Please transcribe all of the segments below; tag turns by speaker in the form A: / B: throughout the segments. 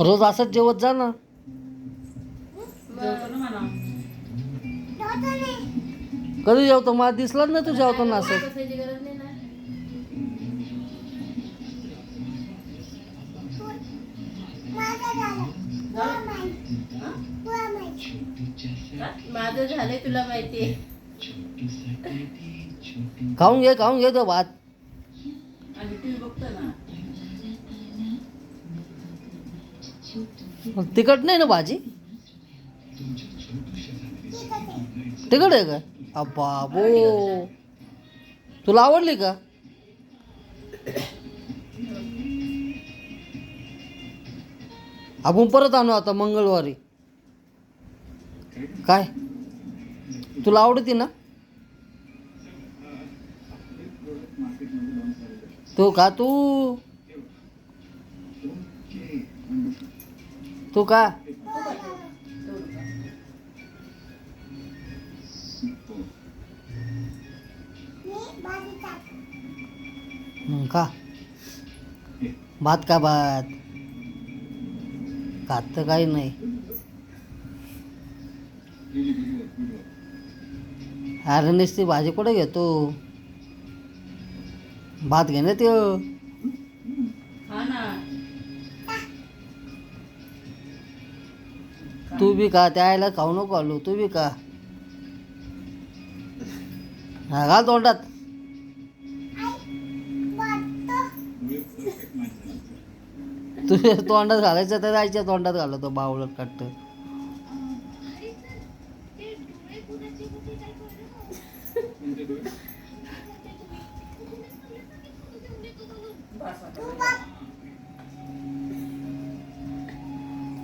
A: रोज असंच जेवत जा ना.
B: जेवतो
A: कधी जेवतो? मला दिसलाच नाही तू असं.
B: नाही ना माझं झालंय तुला माहितीये.
A: खाऊन घे खाऊन घे तो भात.
B: बघतो ना
A: तिखट नाही ना भाजी? तिखट आहे का? बाबो तुला आवडली का? आपण परत आणू आता मंगळवारी. काय? तुला आवडती ना? तू का तू. तू का का भात का भात. खात तर काही नाही. अरे नुसती भाजी कुठे घेतो? भात घे ना त्यो. तू बी का त्या आईला खाऊ नको आलो तू बी का हा घाल तोंडात. तुझ्या तोंडात घालायचं तर आईच्या तोंडात घालतो बावळत काटत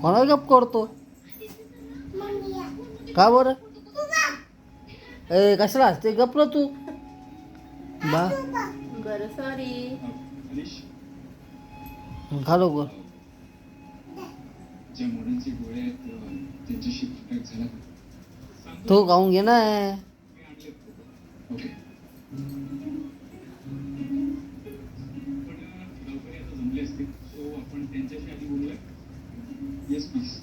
A: कोणाला गप करतो का बरं? ए कशाला असते गप ना तू. बा.
B: बरं सॉरी
C: का?
A: तू खाऊन घे ना.
C: जमले असतील. सो आपण त्यांच्याशी आधी बोलूया. येस प्लीज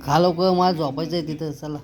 A: खा लोक मला झोपायचं आहे तिथं. चला.